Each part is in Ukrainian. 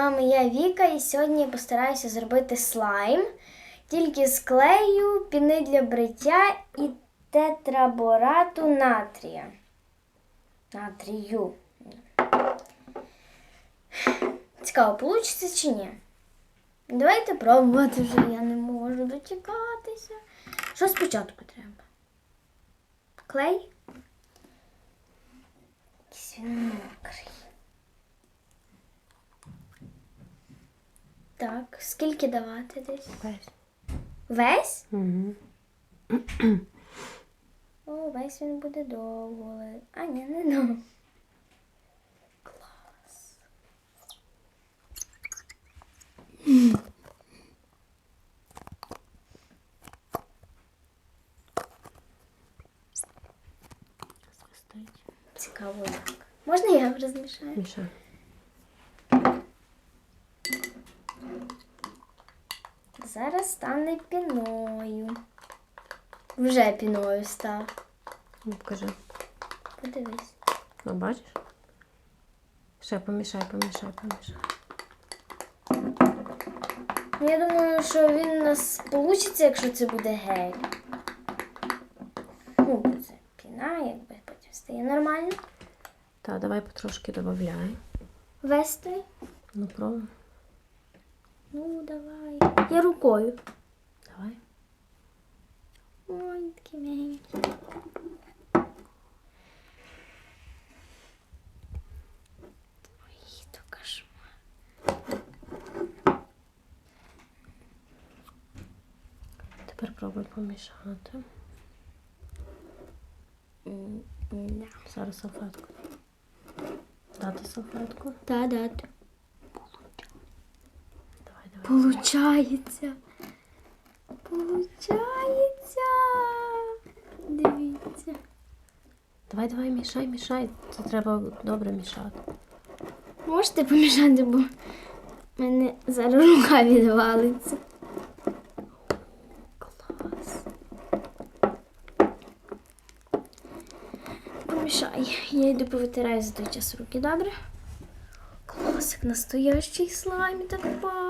вами я Віка, і сьогодні я постараюся зробити слайм тільки з клею, піни для бриття і тетраборату натрія. Натрію. Цікаво, вийде чи ні? Давайте пробувати вже, я не можу дочекатися. Що спочатку треба? Клей? Якийсь він мокрий. Так, скільки давати десь? Весь. Весь? Угу. О, весь він буде довго. А, ні, не довго. Клас. Цікаво як. Можна я розмішаю? Міша. Зараз стане піною. Вже піною став. Ну, покажи. Подивись. Ну, бачиш? Ще помішай, помішай, помішай. Ну, Я думаю, що він у нас вийде, якщо це буде гель. Ну, це піна, якби потім стає нормально. Так, давай потрошки додай. Весь той. Ну, пробуй. Ну, давай. Я рукою. Давай. Ой, такий м'ягенький. Ой, то кошмар. Тепер пробуй помішати. Да. Зараз салфетку. Дати салфетку. Та, да. Получається. Получається. Дивіться. Давай, давай, мішай, мішай. Це треба добре мішати. Можете помішати, бо в мене зараз рука відвалиться. Клас. Помішай. Я йду повитираю за той час руки, добре? Клас, як настоящий слайм так пахне.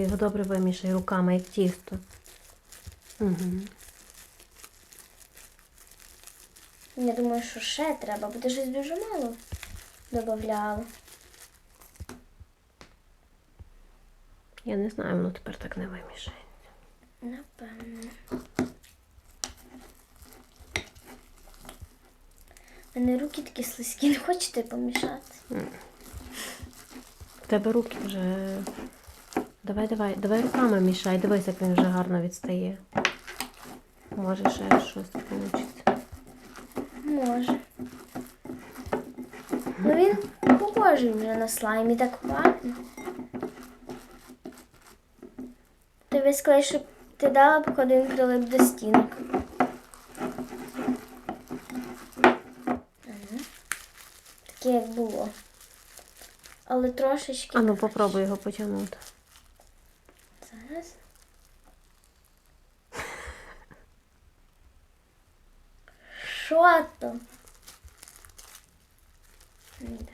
Ти його добре вимішай руками, як тісто. Угу. Я думаю, що ще треба, бо ти щось дуже мало додавала. Я не знаю, воно тепер так не вимішає. Напевно. У мене руки такі слизькі, не хочете помішати? В тебе руки вже. Давай, давай, давай руками мішай. Дивись, як він вже гарно відстає. Може ще щось вийде. Може. Ну він похожий вже на слаймі, так пахне. Ти весь клей, щоб ти дала, походу він прилип до стінок. Таке як було. Але трошечки. А ну попробуй його потягнути. Зараз. Що то? Да.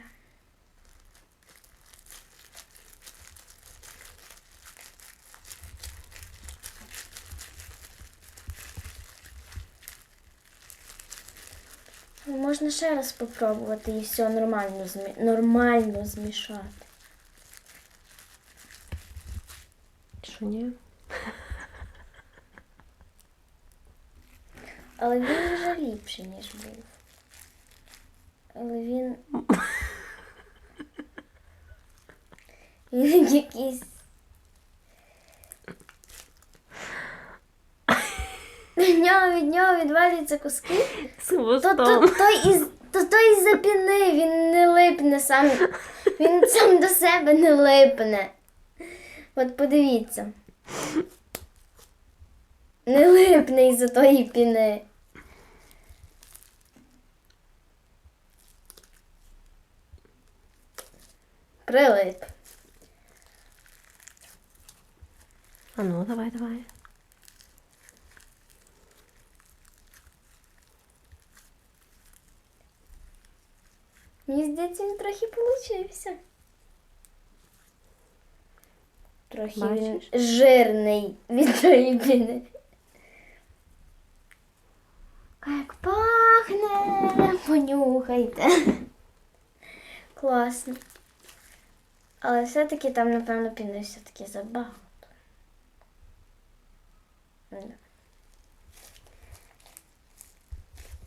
Ну, Можна ще раз спробувати і все нормально, змі... нормально змішати. Що ні? Але він вже ліпший, ніж був. Але він. Він якийсь. Від нього від нього відвалюються куски. З То, то, то, із, то, то із за піни, він не липне сам. Він сам до себе не липне. От подивіться. Не липне із за тої піни. Прилип. А ну, давай, давай. Мені здається, він трохи получився. Трохи Бачиш? він жирний від тої піни. А Як пахне, понюхайте. Класно. Але все-таки там, напевно, піни все-таки забагато. Да.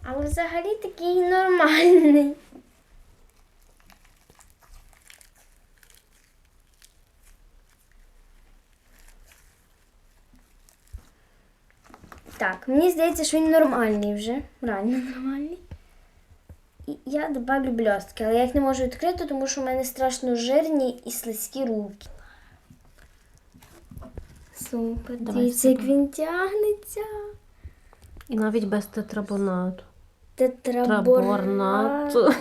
Але взагалі такий нормальний. Так, мені здається, що він нормальний вже. Реально нормальний. І я добавлю блістки, але я їх не можу відкрити, тому що в мене страшно жирні і слизькі руки. Супер, дивіться, як він тягнеться. І навіть без тетрабонату. Тетраборату. Траборнату.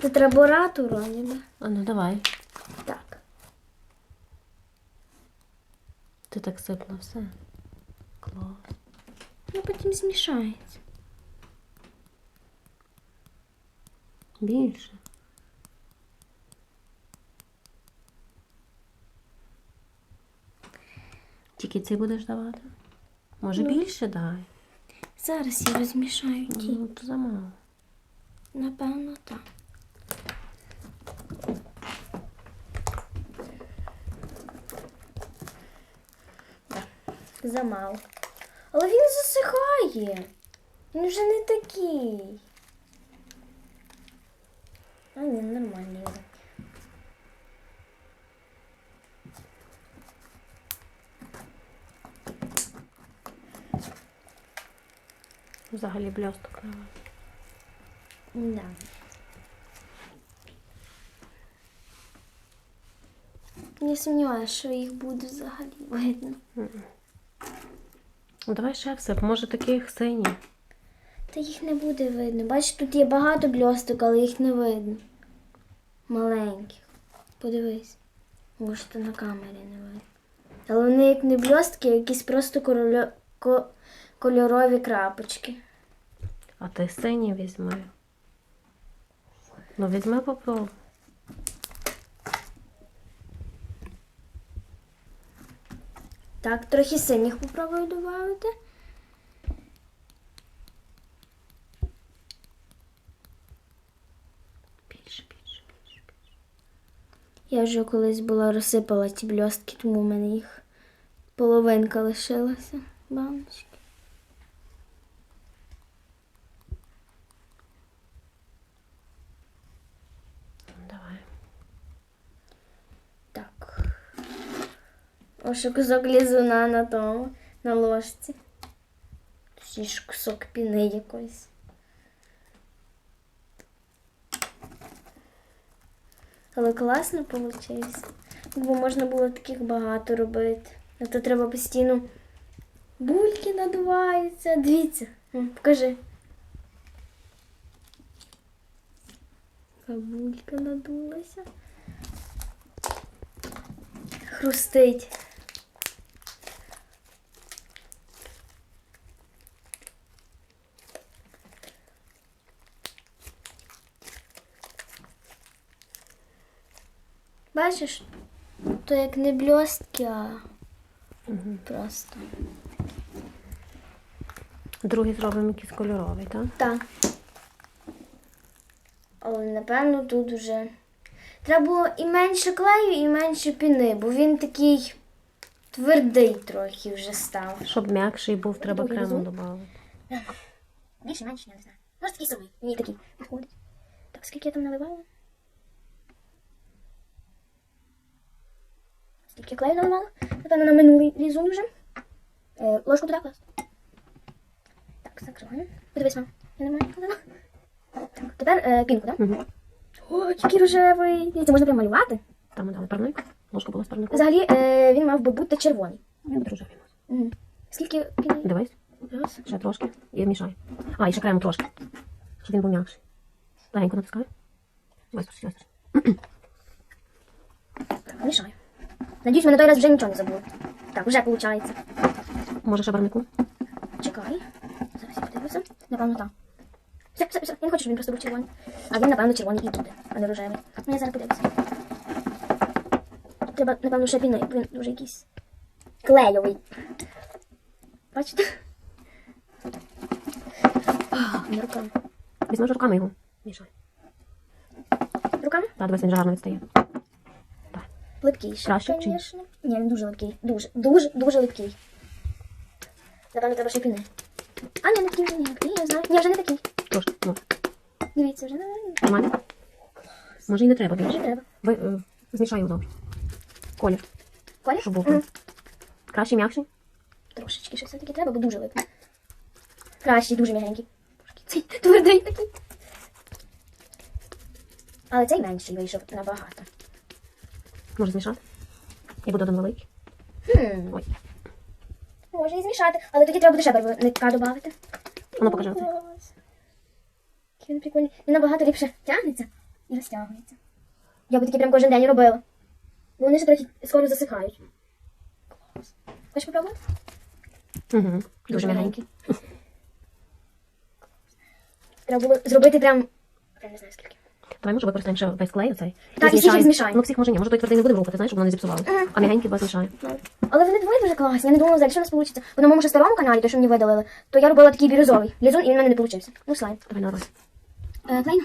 Тетраборату, вроді. А ну давай. Так. Ти так сипла все. Клас. Ну, потім змішається. Більше. Тільки цей будеш давати? Може Ну. більше дай? Зараз я розмішаю ті. Ну, то замало. Напевно. Так, замало. Але він засихає. Він вже не такий. А ні, нормальний. Взагалі блісток давай. Да. Не сумніваюся, що їх буде взагалі видно. Ну, давай ще всип. Може таких синіх. Та їх не буде видно. Бачиш, тут є багато бльосток, але їх не видно. Маленьких. Подивись. Може, то на камері не видно. Але вони як не бльостки, а якісь просто корольо... ко... кольорові крапочки. А ти синій візьми. Ну, візьми попробуй. Так, трохи синіх попробую додати. Більше, більше, більше. Я вже колись була розсипала ці бльостки, тому в мене їх половинка лишилася. Баночки. Ну, Давай. Так. Ось ще кусок лізуна на тому, на ложці. Точніше кусок піни якоїсь. Але класно вийшло. Бо можна було таких багато робити. А то треба постійно. Бульки надуваються. Дивіться. Покажи. Булька надулася. Хрустить. Бачиш, то як не блістки, а Угу. просто. Другий зробимо якийсь кольоровий, так? Так. Але напевно тут вже. Треба було і менше клею, і менше піни, бо він такий твердий трохи вже став. Щоб м'якший був, треба Другий крему разок. додати. Більше, менше, я не знаю. Може такий самий. Ні, такий. Виходить. Так, скільки я там наливала? Скільки клею наливала? Напевно, на минулий різун вже. Е, ложку туди класти. Так, закриваємо. Подивись, мам. Я маю клею. Так, тепер е, пінку, так? Угу. О, який рожевий. Це можна прям малювати. Там ми дали парник. Ложка була з парником. Взагалі, е, він мав би бути червоний. Він буде рожевий. Угу. Скільки піни? Дивись, Раз. ще трошки. І мішай. А, і ще крему трошки. Щоб він був м'якший. Легенько натискай. Ось, ось, ось. Мішаю. Надіюсь, ми на той раз вже нічого не забули. Так, вже виходить. Може, ще барнику? Чекай. Зараз я подивлюся. Напевно, так. Все, все, все. Я не хочу, щоб він просто був червоний. А він, напевно, червоний і буде, а не рожевий. Ну, я зараз подивлюся. Треба, напевно, ще піни. Він дуже якийсь клейовий. Бачите? Не руками. Візьмеш руками його. Мішай. Руками? Та, дивись, він вже гарно відстає. Липкий. Краще чи ні? звісно. Ні, він дуже липкий. Дуже, дуже, дуже липкий. Напевно, треба ще піни. А, ні, не такий вже не липкий, я знаю. Ні, вже не такий. Трошки, ну, Дивіться, вже не нормально. Може і не треба більше. треба. Ви, е, змішай його добре. Колір, Колір? щоб був. Мгм. Краще, м'якший? Трошечки ще все-таки треба, бо дуже липкий. Кращий, дуже м'ягенький. Цей твердий такий. Але цей менший вийшов набагато. Може змішати? І буде один великий. Хм. Ой. Може і змішати, але тоді треба буде ще барвника додати. Ну, покажи. Який він прикольний. Він набагато ліпше тягнеться і розтягується. Я би такі прям кожен день робила. Бо вони ще трохи скоро засихають. Хочеш попробувати? Угу. Дуже м'ягенький. Треба було зробити прям. Я не знаю скільки. Давай, може, використаємо ще весь клей оцей. Так, і всіх змішаємо. Ну, всіх може ні. Може, той твердий не буде рухати, знаєш, щоб воно не зіпсувало. Ага. А м'ягенький два змішаємо. Але вони двоє дуже класні. Я не думала взагалі, що у нас вийде. Бо на моєму ще старому каналі, то що мені видалили, то я робила такий бірюзовий лізун, і він в мене не вийшов. Ну, слайм. Давай, наливай. Е, клейно.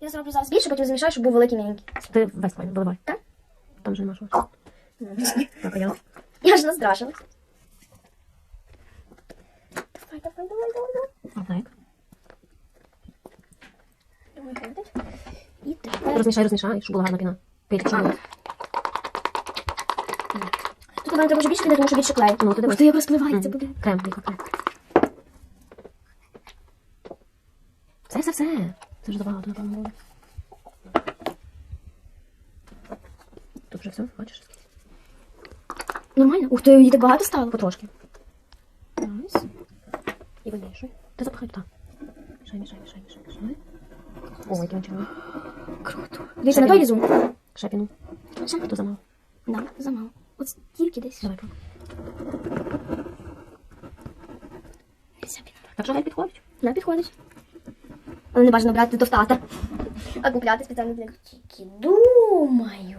Я зроблю зараз більше, потім змішаю, щоб був великий м'ягенький. Ти весь клей виливай. Так? Там же нема що. Так, а я. Я ж настрашилась. Давай, давай, давай, давай, давай. Отак. Давай, ходить. І тепер. Розмішай, розмішай, щоб була гарна піна. Щоб було. Тут нам треба вже більше кидати, тому що більше клею. Ну, дивись. Ух ти, як розпливається буде. Крем, тільки крем. Все, все, все. Це ж забагато, напевно, буде. Тут вже все, бачиш? Нормально? Ух ти, її так багато стало. Потрошки. Найс. І вимішуй. Ти запихай туди. Мішай, мішай, мішай, мішай, мішай. Ой, червоний. Круто. Дивіться, на той лізун. Ще піну. Ще? Хто замало? Да, замало. От стільки десь. Давай, пробуй. Так що геть підходить? Да, підходить. Але не бажано брати до тата. А купляти спеціально для Тільки думаю.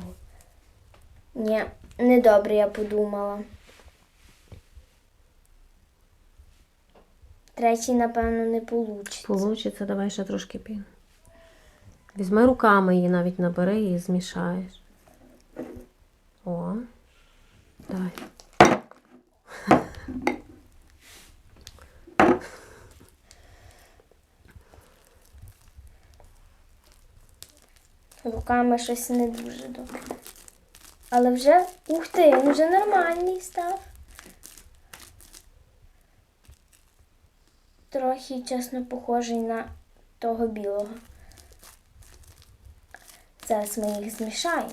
Ні, недобре я подумала. Третій, напевно, не получиться. Получиться, давай ще трошки пін. Візьми руками її навіть набери і змішаєш. О. Давай. Руками щось не дуже добре. Але вже, ух ти, він вже нормальний став. Трохи, чесно, похожий на того білого. Зараз ми їх змішаємо.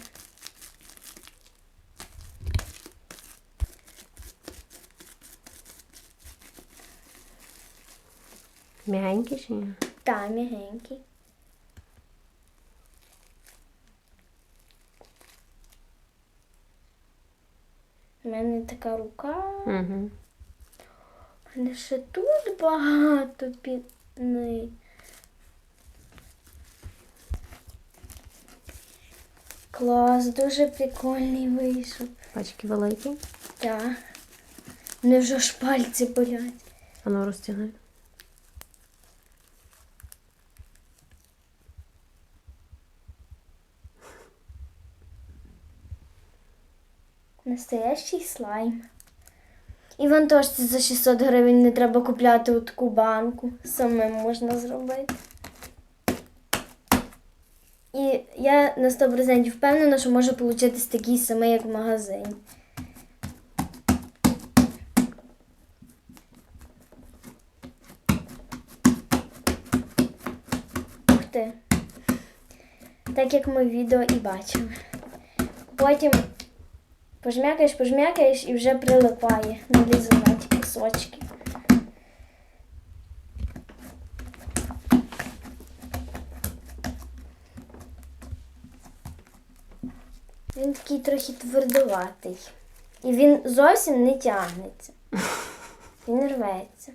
М'ягенький чи ні? Та, м'ягенький. У мене така рука. Угу. У мене ще тут багато піни. Клас, дуже прикольний вийшов. Пачки великі. Так. Мене вже аж пальці болять. А ну розтягай. Настоящий слайм. І вантажці за 600 гривень не треба купляти таку банку. Самим можна зробити. І я на 100% впевнена, що може получитись такий самий, як в магазині. Ух ти. Так як ми відео і бачили. Потім Пожмякаєш, пожмякаєш і вже прилипає на ті кусочки. Він такий трохи твердоватий. І він зовсім не тягнеться. Він рветься.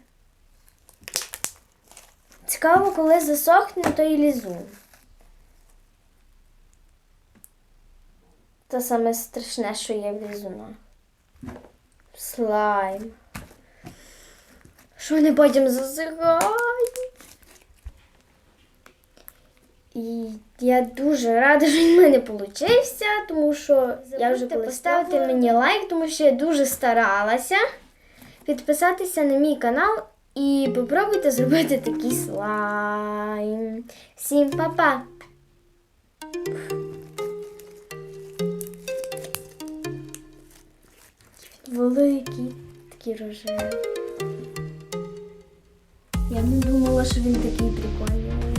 Цікаво, коли засохне той лізун. Те саме страшне, що є в лізунах. Слайм. Що вони потім засихають. І я дуже рада, що він в мене получився, тому що я вже поставити мені лайк, тому що я дуже старалася. Підписатися на мій канал і попробуйте зробити такий слайм. Всім па-па! Великий, такий рожевий. Я не думала, що він такий прикольний.